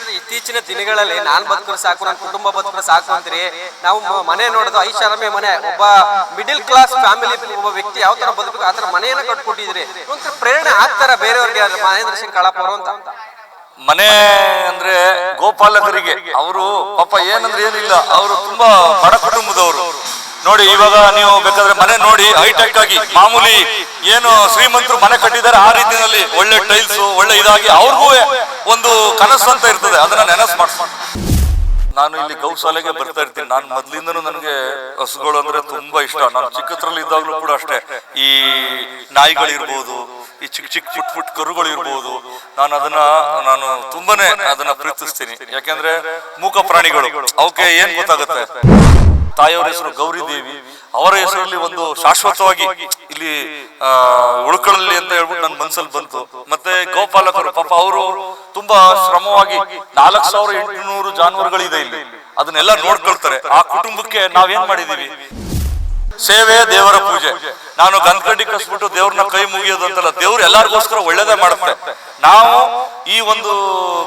ಯಾಕಂದ್ರೆ ಇತ್ತೀಚಿನ ದಿನಗಳಲ್ಲಿ ನಾನ್ ಬದುಕರು ಸಾಕು ನನ್ನ ಕುಟುಂಬ ಬದುಕರು ಸಾಕು ಅಂತೀರಿ. ನಾವು ಮನೆ ನೋಡೋದು ಐಷಾರಾಮಿ ಮನೆ, ಒಬ್ಬ ಮಿಡಿಲ್ ಕ್ಲಾಸ್ ಫ್ಯಾಮಿಲಿ ಒಬ್ಬ ವ್ಯಕ್ತಿ ಯಾವ ತರ ಬದುಕು ಆ ತರ ಮನೆಯನ್ನ ಕಟ್ಕೊಟ್ಟಿದ್ರಿ ಒಂಥರ ಪ್ರೇರಣೆ ಆಗ್ತಾರ ಬೇರೆಯವ್ರಿಗೆ ಮಹೇಂದ್ರ ಸಿಂಗ್ ಕಾಳಪ್ಪ ಅಂತ. ಮನೆ ಅಂದ್ರೆ ಗೋಪಾಲಕರಿಗೆ, ಅವರು ಪಾಪ ಏನಂದ್ರೆ ಏನಿಲ್ಲ, ಅವರು ತುಂಬಾ ಬಡ ಕುಟುಂಬದವರು. ನೋಡಿ, ಇವಾಗ ನೀವು ಬೇಕಾದ್ರೆ ಮನೆ ನೋಡಿ ಹೈಟೆಕ್ ಆಗಿ ಮಾಮೂಲಿ ಏನು ಶ್ರೀಮಂತರು ಮನೆ ಕಟ್ಟಿದ್ದಾರೆ, ಆ ರೀತಿಯಲ್ಲಿ ಒಳ್ಳೆ ಟೈಲ್ಸ್ ಒಳ್ಳೆ ಇದಾಗಿ ಅವ್ರಿಗೂ ಒಂದು ಕನಸು ಅಂತ ಇರ್ತದೆ. ಅದನ್ನ ನೆನಸು ಮಾಡಿಸ್ಕೊಂಡು ನಾನು ಇಲ್ಲಿ ಗೌಶಾಲೆಗೆ ಬರ್ತಾ ಇರ್ತೀನಿ. ನಾನು ಮೊದ್ಲಿಂದನೂ ನನಗೆ ಹಸುಗಳು ಅಂದ್ರೆ ತುಂಬಾ ಇಷ್ಟ. ನಾನು ಚಿಕ್ಕದ್ರಲ್ಲಿ ಇದ್ದಾಗಲೂ ಕೂಡ ಅಷ್ಟೇ. ಈ ನಾಯಿಗಳಿರ್ಬೋದು ಈ ಚಿಕ್ಕ ಚಿಕ್ಕ ಪುಟ್ ಪುಟ್ ಕರುಗಳು ಇರ್ಬೋದು. ನಾನು ಅದನ್ನ, ನಾನು ತುಂಬಾನೇ ಅದನ್ನ ಪ್ರೀತಿಸ್ತೀನಿ. ಯಾಕೆಂದ್ರೆ ಮೂಕ ಪ್ರಾಣಿಗಳು, ಅವಕ್ಕೆ ಏನ್ ಗೊತ್ತಾಗುತ್ತೆ? ತಾಯಿಯವರ ಹೆಸರು ಗೌರಿ ದೇವಿ. ಅವರ ಹೆಸರಲ್ಲಿ ಒಂದು ಶಾಶ್ವತವಾಗಿ ಇಲ್ಲಿ ಉಳ್ಕೊಳ್ಳಲಿ ಅಂತ ಹೇಳ್ಬಿಟ್ಟು ನನ್ನ ಮನ್ಸಲ್ಲಿ ಬಂತು. ಮತ್ತೆ ಗೋಪಾಲಕರು, ಪಾಪ ಅವರು ತುಂಬಾ ಶ್ರಮವಾಗಿ ನಾಲ್ಕು ಸಾವಿರ ಎಂಟುನೂರು ಜಾನುವಾರುಗಳಿದೆ ಇಲ್ಲಿ. ಅದನ್ನೆಲ್ಲ ನೋಡ್ಕೊಳ್ತಾರೆ. ಆ ಕುಟುಂಬಕ್ಕೆ ನಾವೇನ್ ಮಾಡಿದೀವಿ ಸೇವೆ, ದೇವರ ಪೂಜೆ. ನಾನು ಗಂದ್ಕಂಡಿ ಕಸ್ಬಿಟ್ಟು ದೇವ್ರನ್ನ ಕೈ ಮುಗಿಯೋದು ಅಂತಲ್ಲ, ದೇವ್ರು ಎಲ್ಲರಿಗೋಸ್ಕರ ಒಳ್ಳೇದೇ ಮಾಡುತ್ತೆ. ನಾವು ಈ ಒಂದು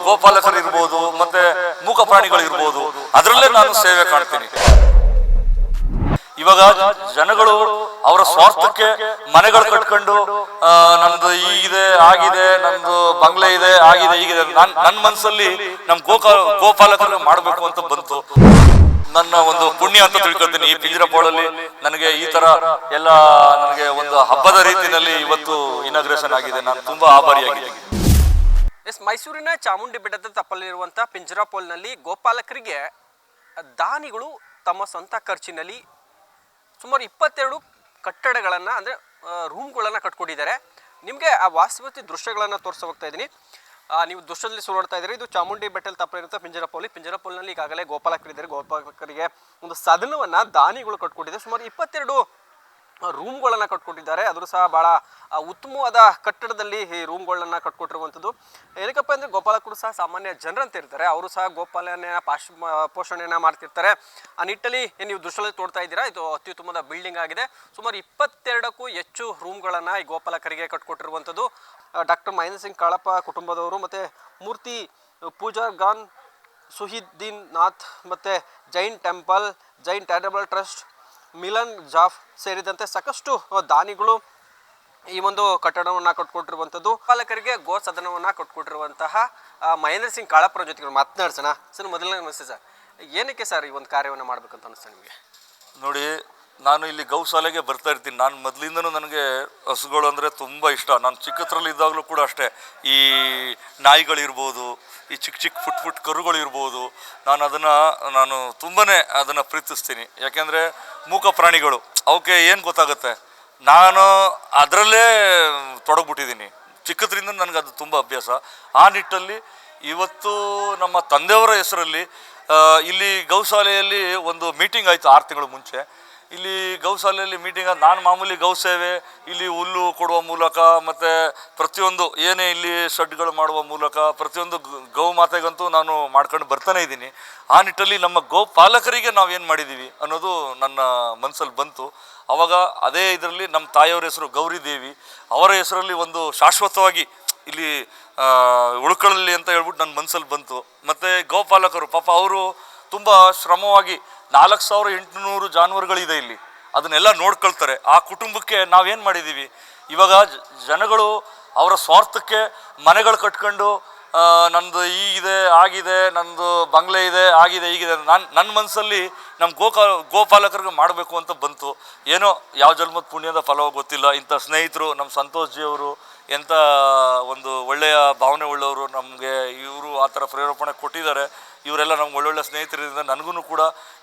ಗೋಪಾಲಕರು ಇರ್ಬೋದು ಮತ್ತೆ ಮೂಕ ಪ್ರಾಣಿಗಳು ಇರ್ಬೋದು ಅದರಲ್ಲೇ ನಾನು ಸೇವೆ ಕಾಣ್ತೀನಿ. ಇವಾಗ ಜನಗಳು ಅವರ ಸ್ವಾರ್ಥಕ್ಕೆ ಮನೆಗಳು ಕಟ್ಕೊಂಡು ನಂದು ಈಗಿದೆ ಆಗಿದೆ, ನಂದು ಬಂಗ್ಲೆ ಇದೆ, ಆಗಿದೆ ಈಗಿದೆ ನನ್ ನನ್ನ ಮನಸ್ಸಲ್ಲಿ ನಮ್ ಗೋಕಾ ಗೋಪಾಲಕರು ಮಾಡಬೇಕು ಅಂತ ಬಂತು. ನನ್ನ ಒಂದು ಪುಣ್ಯ ಅಂತ ತಿಳ್ಕೊಳ್ತೀನಿ ಈ ಪಿಂಜರಪೋಳಲ್ಲಿ ನನಗೆ ಈ ತರ ಎಲ್ಲ ನನಗೆ ಒಂದು ಹಬ್ಬದ ರೀತಿಯಲ್ಲಿ ಇವತ್ತು ಇನಾಗ್ರೇಷನ್ ಆಗಿದೆ. ನಾನು ತುಂಬಾ ಆಭಾರಿಯಾಗಿದ್ದೀನಿ. ಎಸ್, ಮೈಸೂರಿನ ಚಾಮುಂಡಿ ಬೆಟ್ಟದ ತಪ್ಪಲ್ಲಿರುವಂತಹ ಪಿಂಜರಾಪೋಲ್ನಲ್ಲಿ ಗೋಪಾಲಕರಿಗೆ ದಾನಿಗಳು ತಮ್ಮ ಸ್ವಂತ ಖರ್ಚಿನಲ್ಲಿ ಸುಮಾರು ಇಪ್ಪತ್ತೆರಡು ಕಟ್ಟಡಗಳನ್ನು, ಅಂದರೆ ರೂಮ್ಗಳನ್ನು ಕಟ್ಕೊಂಡಿದ್ದಾರೆ. ನಿಮಗೆ ಆ ವಾಸ್ತವತೆ ದೃಶ್ಯಗಳನ್ನು ತೋರಿಸ ಹೋಗ್ತಾ ಇದ್ದೀನಿ. ನೀವು ದೃಶ್ಯದಲ್ಲಿ ಸುಳ್ತಾ ಇದ್ದೀರಿ. ಇದು ಚಾಮುಂಡಿ ಬೆಟ್ಟಲ್ಲಿ ಇರುತ್ತೆ. ಪಿಂಜರಪೋಲಿ ಪಿಂಜರಪೋಲ್ನಲ್ಲಿ ಈಗಾಗಲೇ ಗೋಪಾಲಕರಿದ್ದಾರೆ. ಗೋಪಾಲಕರಿಗೆ ಒಂದು ಸದನವನ್ನು ದಾನಿಗಳು ಕಟ್ಕೊಂಡಿದ್ದಾರೆ. ಸುಮಾರು ಇಪ್ಪತ್ತೆರಡು ರೂಮ್ಗಳನ್ನು ಕಟ್ಕೊಟ್ಟಿದ್ದಾರೆ. ಅದರೂ ಸಹ ಭಾಳ ಉತ್ತಮವಾದ ಕಟ್ಟಡದಲ್ಲಿ ಈ ರೂಮ್ಗಳನ್ನು ಕಟ್ಕೊಟ್ಟಿರುವಂಥದ್ದು. ಏನಕ್ಕಪ್ಪ ಅಂದರೆ ಗೋಪಾಲಕರು ಸಹ ಸಾಮಾನ್ಯ ಜನರಂತ ಇರ್ತಾರೆ. ಅವರು ಸಹ ಗೋಪಾಲನೆಯ ಪಾಶ್ ಪೋಷಣೆಯನ್ನು ಮಾಡ್ತಿರ್ತಾರೆ. ಆ ನಿಟ್ಟಲ್ಲಿ ನೀವು ದೃಶ್ಯದಲ್ಲಿ ತೋಡ್ತಾ ಇದ್ದೀರಾ? ಇದು ಅತ್ಯುತ್ತಮದ ಬಿಲ್ಡಿಂಗ್ ಆಗಿದೆ. ಸುಮಾರು ಇಪ್ಪತ್ತೆರಡಕ್ಕೂ ಹೆಚ್ಚು ರೂಮ್ಗಳನ್ನು ಈ ಗೋಪಾಲಕರಿಗೆ ಕಟ್ಕೊಟ್ಟಿರುವಂಥದ್ದು. ಡಾಕ್ಟರ್ ಮಹೇಂದ್ರ ಸಿಂಗ್ ಕಾಳಪ್ಪ ಕುಟುಂಬದವರು ಮತ್ತು ಮೂರ್ತಿ ಪೂಜಾ ಗಾನ್ ಸುಹಿದ್ದೀನ್ ನಾಥ್ ಮತ್ತು Jain temple, Jain charitable trust Milan Jaffer ಸೇರಿದಂತೆ ಸಾಕಷ್ಟು ದಾನಿಗಳು ಈ ಒಂದು ಕಟ್ಟಡವನ್ನು ಕಟ್ಕೊಟ್ಟಿರುವಂಥದ್ದು. ಪಾಲಕರಿಗೆ ಗೋ ಸದನವನ್ನು ಕಟ್ಕೊಟ್ಟಿರುವಂತಹ ಮಹೇಂದ್ರ ಸಿಂಗ್ ಕಾಳಪ್ಪರ ಜೊತೆ ಮಾತನಾಡ್ಸೋಣ. ಸರ್ ಮೊದಲನೇ ನಮಸ್ತೆ ಸರ್. ಏನಕ್ಕೆ ಸರ್ ಈ ಒಂದು ಕಾರ್ಯವನ್ನು ಮಾಡ್ಬೇಕಂತ ಅನಿಸ್ತಾ ನಿಮಗೆ? ನೋಡಿ, ನಾನು ಇಲ್ಲಿ ಗೌಶಾಲೆಗೆ ಬರ್ತಾ ಇರ್ತೀನಿ. ನಾನು ಮೊದಲಿಂದನೂ ನನಗೆ ಹಸುಗಳು ಅಂದರೆ ತುಂಬ ಇಷ್ಟ. ನಾನು ಚಿಕ್ಕದ್ರಲ್ಲಿ ಇದ್ದಾಗಲೂ ಕೂಡ ಅಷ್ಟೇ. ಈ ನಾಯಿಗಳಿರ್ಬೋದು ಈ ಚಿಕ್ಕ ಚಿಕ್ಕ ಪುಟ್ ಪುಟ್ ಕರುಗಳು ಇರ್ಬೋದು ನಾನು ಅದನ್ನು, ನಾನು ತುಂಬನೇ ಅದನ್ನು ಪ್ರೀತಿಸ್ತೀನಿ. ಯಾಕೆಂದರೆ ಮೂಕ ಪ್ರಾಣಿಗಳು, ಅವಕ್ಕೆ ಏನು ಗೊತ್ತಾಗುತ್ತೆ? ನಾನು ಅದರಲ್ಲೇ ತೊಡಗ್ಬಿಟ್ಟಿದ್ದೀನಿ. ಚಿಕ್ಕದ್ರಿಂದ ನನಗೆ ಅದು ತುಂಬ ಅಭ್ಯಾಸ. ಆ ನಿಟ್ಟಲ್ಲಿ ಇವತ್ತು ನಮ್ಮ ತಂದೆಯವರ ಹೆಸರಲ್ಲಿ ಇಲ್ಲಿ ಗೌಶಾಲೆಯಲ್ಲಿ ಒಂದು ಮೀಟಿಂಗ್ ಆಯಿತು ಆರು ತಿಂಗಳ ಮುಂಚೆ. ಇಲ್ಲಿ ಗೌಶಾಲೆಯಲ್ಲಿ ಮೀಟಿಂಗ್ ನಾನು ಮಾಮೂಲಿ ಗೌ ಸೇವೆ ಇಲ್ಲಿ ಹುಲ್ಲು ಕೊಡುವ ಮೂಲಕ ಮತ್ತು ಪ್ರತಿಯೊಂದು ಏನೇ ಇಲ್ಲಿ ಶೆಡ್ಗಳು ಮಾಡುವ ಮೂಲಕ ಪ್ರತಿಯೊಂದು ಗ- ಮಾತೆಗಂತೂ ನಾನು ಮಾಡ್ಕೊಂಡು ಬರ್ತಾನೆ ಇದ್ದೀನಿ. ಆ ನಿಟ್ಟಲ್ಲಿ ನಮ್ಮ ಗೋ ಪಾಲಕರಿಗೆ ನಾವೇನು ಮಾಡಿದ್ದೀವಿ ಅನ್ನೋದು ನನ್ನ ಮನಸ್ಸಲ್ಲಿ ಬಂತು. ಆವಾಗ ಅದೇ ಇದರಲ್ಲಿ ನಮ್ಮ ತಾಯಿಯವರ ಹೆಸರು ಗೌರಿ ದೇವಿ ಅವರ ಹೆಸರಲ್ಲಿ ಒಂದು ಶಾಶ್ವತವಾಗಿ ಇಲ್ಲಿ ಉಳ್ಕೊಳ್ಳಲಿ ಅಂತ ಹೇಳ್ಬಿಟ್ಟು ನನ್ನ ಮನಸ್ಸಲ್ಲಿ ಬಂತು. ಮತ್ತು ಗೋಪಾಲಕರು ಪಾಪ ಅವರು ತುಂಬ ಶ್ರಮವಾಗಿ ನಾಲ್ಕು ಸಾವಿರ ಎಂಟುನೂರು ಜಾನುವಾರುಗಳಿದೆ ಇಲ್ಲಿ. ಅದನ್ನೆಲ್ಲ ನೋಡ್ಕೊಳ್ತಾರೆ. ಆ ಕುಟುಂಬಕ್ಕೆ ನಾವೇನು ಮಾಡಿದ್ದೀವಿ ಇವಾಗ ಜನಗಳು ಅವರ ಸ್ವಾರ್ಥಕ್ಕೆ ಮನೆಗಳು ಕಟ್ಕೊಂಡು ನಂದು ಈಗಿದೆ ಆಗಿದೆ, ನಂದು ಬಂಗ್ಲೆ ಇದೆ, ಆಗಿದೆ ಈಗಿದೆ ನಾನು ನನ್ನ ಮನಸ್ಸಲ್ಲಿ ನಮ್ಮ ಗೋಕಾ, ಗೋಪಾಲಕರಿಗೆ ಮಾಡಬೇಕು ಅಂತ ಬಂತು. ಏನೋ ಯಾವ ಜನ್ಮದ ಪುಣ್ಯದ ಫಲವೋ ಗೊತ್ತಿಲ್ಲ. ಇಂಥ ಸ್ನೇಹಿತರು ನಮ್ಮ ಸಂತೋಷ್ ಜಿ ಅವರು, ಎಂಥ ಒಂದು ಒಳ್ಳೆಯ ಭಾವನೆ ಉಳ್ಳವರು ನಮಗೆ ಇವರು ಆ ಥರ ಪ್ರೇರೇಪಣೆ ಕೊಟ್ಟಿದ್ದಾರೆ. ಇವರೆಲ್ಲ ನಮ್ಗೆ ಒಳ್ಳೊಳ್ಳೆ ಸ್ನೇಹಿತರಿಂದ ನನಗೂ ಕೂಡ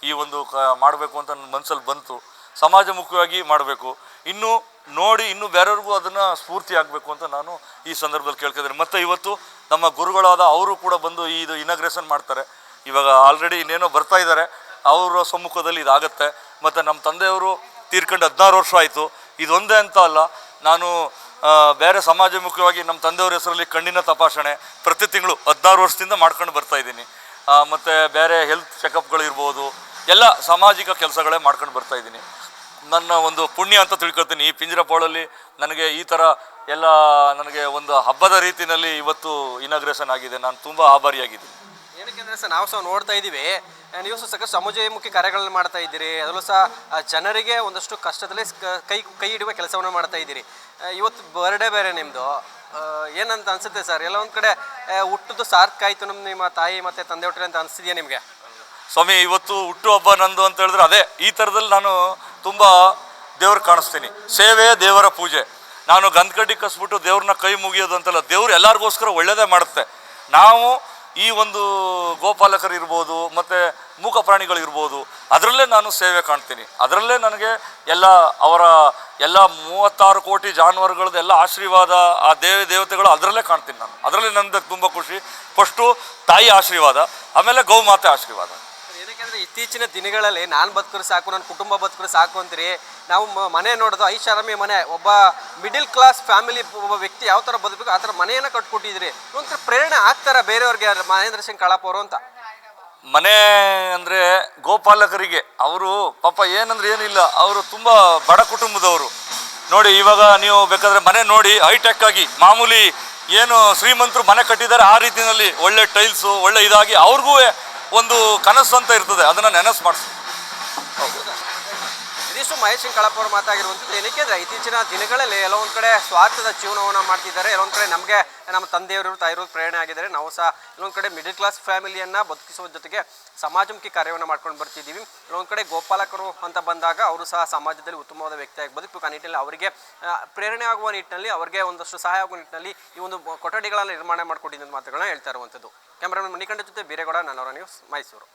ಈ ಒಂದು ಕ ಮಾಡಬೇಕು ಅಂತ ನನ್ನ ಮನಸ್ಸಲ್ಲಿ ಬಂತು. ಸಮಾಜಮುಖವಾಗಿ ಮಾಡಬೇಕು. ಇನ್ನು ನೋಡಿ ಇನ್ನು ಬೇರೆಯವ್ರಿಗೂ ಅದನ್ನು ಸ್ಫೂರ್ತಿ ಆಗಬೇಕು ಅಂತ ನಾನು ಈ ಸಂದರ್ಭದಲ್ಲಿ ಕೇಳ್ಕೊಂಡಿದ್ದೀನಿ ಮತ್ತು ಇವತ್ತು ನಮ್ಮ ಗುರುಗಳಾದ ಅವರು ಕೂಡ ಬಂದು ಇದು ಇನಾಗ್ರೇಷನ್ ಮಾಡ್ತಾರೆ. ಇವಾಗ ಆಲ್ರೆಡಿ ಇನ್ನೇನೋ ಬರ್ತಾ ಇದ್ದಾರೆ. ಅವರ ಸಮ್ಮುಖದಲ್ಲಿ ಇದಾಗತ್ತೆ. ಮತ್ತು ನಮ್ಮ ತಂದೆಯವರು ತೀರ್ಕೊಂಡು ಹದಿನಾರು ವರ್ಷ ಆಯಿತು. ಇದೊಂದೇ ಅಂತ ಅಲ್ಲ, ನಾನು ಬೇರೆ ಸಮಾಜಮುಖವಾಗಿ ನಮ್ಮ ತಂದೆಯವ್ರ ಹೆಸರಲ್ಲಿ ಕಣ್ಣಿನ ತಪಾಸಣೆ ಪ್ರತಿ ತಿಂಗಳು ಹದಿನಾರು ವರ್ಷದಿಂದ ಮಾಡ್ಕೊಂಡು ಬರ್ತಾ ಇದ್ದೀನಿ. ಮತ್ತು ಬೇರೆ ಹೆಲ್ತ್ ಚೆಕಪ್ಗಳಿರ್ಬೋದು ಎಲ್ಲ ಸಾಮಾಜಿಕ ಕೆಲಸಗಳೇ ಮಾಡ್ಕೊಂಡು ಬರ್ತಾ ಇದ್ದೀನಿ. ನನ್ನ ಒಂದು ಪುಣ್ಯ ಅಂತ ತಿಳ್ಕೊಳ್ತೀನಿ. ಈ ಪಿಂಜರಪೋಳಲ್ಲಿ ನನಗೆ ಈ ಥರ ಎಲ್ಲ ನನಗೆ ಒಂದು ಹಬ್ಬದ ರೀತಿಯಲ್ಲಿ ಇವತ್ತು ಇನಾಗ್ರೇಷನ್ ಆಗಿದೆ. ನಾನು ತುಂಬ ಆಭಾರಿಯಾಗಿದ್ದೀನಿ. ಏನಕ್ಕೆಂದ್ರೆ ಸರ್, ನಾವು ಸಹ ನೋಡ್ತಾ ಇದ್ದೀವಿ. ನೀವು ಸಹ ಸಾಕಷ್ಟು ಸಮಾಜಮುಖಿ ಕಾರ್ಯಗಳನ್ನು ಮಾಡ್ತಾ ಇದ್ದೀರಿ. ಅದರಲ್ಲೂ ಸಹ ಜನರಿಗೆ ಒಂದಷ್ಟು ಕಷ್ಟದಲ್ಲಿ ಕೈ ಕೈ ಹಿಡುವ ಕೆಲಸವನ್ನು ಮಾಡ್ತಾ ಇದ್ದೀರಿ. ಇವತ್ತು ಬರ್ಡೇ ಬೇರೆ ನಿಮ್ಮದು ಏನಂತ ಅನ್ಸುತ್ತೆ ಸರ್? ಎಲ್ಲ ಒಂದು ಕಡೆ ಆ, ಹುಟ್ಟುದು ಸಾರ್ಥಕ ಆಯಿತು ನಮ್ಮ ನಿಮ್ಮ ತಾಯಿ ಮತ್ತು ತಂದೆ ಹುಟ್ಟರೆ ಅಂತ ಅನಿಸಿದೆಯಾ ನಿಮಗೆ? ಸ್ವಾಮಿ ಇವತ್ತು ಹುಟ್ಟು ಹಬ್ಬ ನಂದು ಅಂತ ಹೇಳಿದ್ರೆ ಅದೇ ಈ ಥರದಲ್ಲಿ ನಾನು ತುಂಬ ದೇವ್ರು ಕಾಣಿಸ್ತೀನಿ. ಸೇವೆ ದೇವರ ಪೂಜೆ. ನಾನು ಗಂಧಕಡ್ಡಿ ಕಸ್ಬಿಟ್ಟು ದೇವ್ರನ್ನ ಕೈ ಮುಗಿಯೋದು ಅಂತಲ್ಲ ದೇವ್ರು ಎಲ್ಲರಿಗೋಸ್ಕರ ಒಳ್ಳೆಯದೇ ಮಾಡುತ್ತೆ. ನಾವು ಈ ಒಂದು ಗೋಪಾಲಕರು ಇರ್ಬೋದು ಮತ್ತು ಮೂಕ ಪ್ರಾಣಿಗಳಿರ್ಬೋದು ಅದರಲ್ಲೇ ನಾನು ಸೇವೆ ಕಾಣ್ತೀನಿ. ಅದರಲ್ಲೇ ನನಗೆ ಎಲ್ಲ ಅವರ ಎಲ್ಲ ಮೂವತ್ತಾರು ಕೋಟಿ ಜಾನುವಾರುಗಳದ್ದು ಎಲ್ಲ ಆಶೀರ್ವಾದ, ಆ ದೇವಿ ದೇವತೆಗಳು ಅದರಲ್ಲೇ ಕಾಣ್ತೀನಿ ನಾನು. ಅದರಲ್ಲೇ ನನಗೆ ತುಂಬ ಖುಷಿ. ಫಸ್ಟು ತಾಯಿ ಆಶೀರ್ವಾದ, ಆಮೇಲೆ ಗೋಮಾತೆ ಆಶೀರ್ವಾದ. ಏನಕ್ಕೆಂದ್ರೆ ಇತ್ತೀಚಿನ ದಿನಗಳಲ್ಲಿ ನಾನು ಬದುಕರು ಸಾಕು, ನನ್ನ ಕುಟುಂಬ ಬದುಕರು ಸಾಕು ಅಂತೀರಿ, ನಾವು ಮನೆ ನೋಡೋದು, ಐಷಾರಾಮಿ ಮನೆ, ಒಬ್ಬ ಮಿಡಿಲ್ ಕ್ಲಾಸ್ ಫ್ಯಾಮಿಲಿ ಒಬ್ಬ ವ್ಯಕ್ತಿ ಯಾವ ಥರ ಬದುಕಬೇಕು, ಆ ಥರ ಮನೆಯನ್ನು ಕಟ್ಕೊಟ್ಟಿದ್ರಿ. ಒಂಥರ ಪ್ರೇರಣೆ ಆಗ್ತಾರೆ ಬೇರೆಯವ್ರಿಗೆ, ಮಹೇಂದ್ರ ಸಿಂಗ್ ಕಳಾಪ್ ಅಂತ? ಮನೆ ಅಂದರೆ ಗೋಪಾಲಕರಿಗೆ ಅವರು ಪಾಪ ಏನಂದ್ರೆ ಏನಿಲ್ಲ, ಅವರು ತುಂಬ ಬಡ ಕುಟುಂಬದವರು. ನೋಡಿ, ಇವಾಗ ನೀವು ಬೇಕಾದರೆ ಮನೆ ನೋಡಿ ಹೈಟೆಕ್ ಆಗಿ ಮಾಮೂಲಿ ಏನು ಶ್ರೀಮಂತರು ಮನೆ ಕಟ್ಟಿದ್ದಾರೆ, ಆ ರೀತಿಯಲ್ಲಿ ಒಳ್ಳೆ ಟೈಲ್ಸು ಒಳ್ಳೆ ಇದಾಗಿ ಅವ್ರಿಗೂ ಒಂದು ಕನಸು ಅಂತ ಇರ್ತದೆ. ಅದನ್ನು ನೆನಸು ಮಾಡಿಸಿ. ಇದಿಷ್ಟು ಮಹೇಶ್ ಸಿಂಗ್ ಕಳಪ್ ಅವರು ಮಾತಾಗಿರುವಂಥದ್ದು ಏನಕ್ಕೆ ಅಂದರೆ ಇತ್ತೀಚಿನ ದಿನಗಳಲ್ಲಿ ಎಲ್ಲೊಂದು ಕಡೆ ಸ್ವಾರ್ಥದ ಜೀವನವನ್ನು ಮಾಡ್ತಿದ್ದಾರೆ ಎಲ್ಲೊಂದು ಕಡೆ ನಮಗೆ ನಮ್ಮ ತಂದೆಯವರು ತಾಯಿರು ಪ್ರೇರಣೆ ಆಗಿದ್ದಾರೆ. ನಾವು ಸಹ ಎಲ್ಲೊಂದು ಕಡೆ ಮಿಡಿಲ್ ಕ್ಲಾಸ್ ಫ್ಯಾಮಿಲಿಯನ್ನು ಬದುಕಿಸುವ ಜೊತೆಗೆ ಸಮಾಜಮುಖಿ ಕಾರ್ಯವನ್ನು ಮಾಡ್ಕೊಂಡು ಬರ್ತಿದ್ದೀವಿ. ಎಲ್ಲೊಂದು ಕಡೆ ಗೋಪಾಲಕರು ಅಂತ ಬಂದಾಗ ಅವರು ಸಹ ಸಮಾಜದಲ್ಲಿ ಉತ್ತಮವಾದ ವ್ಯಕ್ತಿಯಾಗಿ ಬದುಕಬೇಕು ಆ ನಿಟ್ಟಿನಲ್ಲಿ ಅವರಿಗೆ ಪ್ರೇರಣೆ ಆಗುವ ನಿಟ್ಟಿನಲ್ಲಿ, ಅವರಿಗೆ ಒಂದಷ್ಟು ಸಹಾಯ ಆಗುವ ನಿಟ್ಟಿನಲ್ಲಿ ಈ ಒಂದು ಕೊಠಡಿಗಳನ್ನು ನಿರ್ಮಾಣ ಮಾಡಿಕೊಟ್ಟಿದ್ದ ಮಾತುಗಳನ್ನ ಹೇಳ್ತಾ ಇರುವಂಥದ್ದು. ಕ್ಯಾಮ್ರಾಮನ್ ಮಣಿಕಂಡ ಜೊತೆ ಬೀರೇಗೌಡ, ನನ್ನವರ ನ್ಯೂಸ್ ಮೈಸೂರು.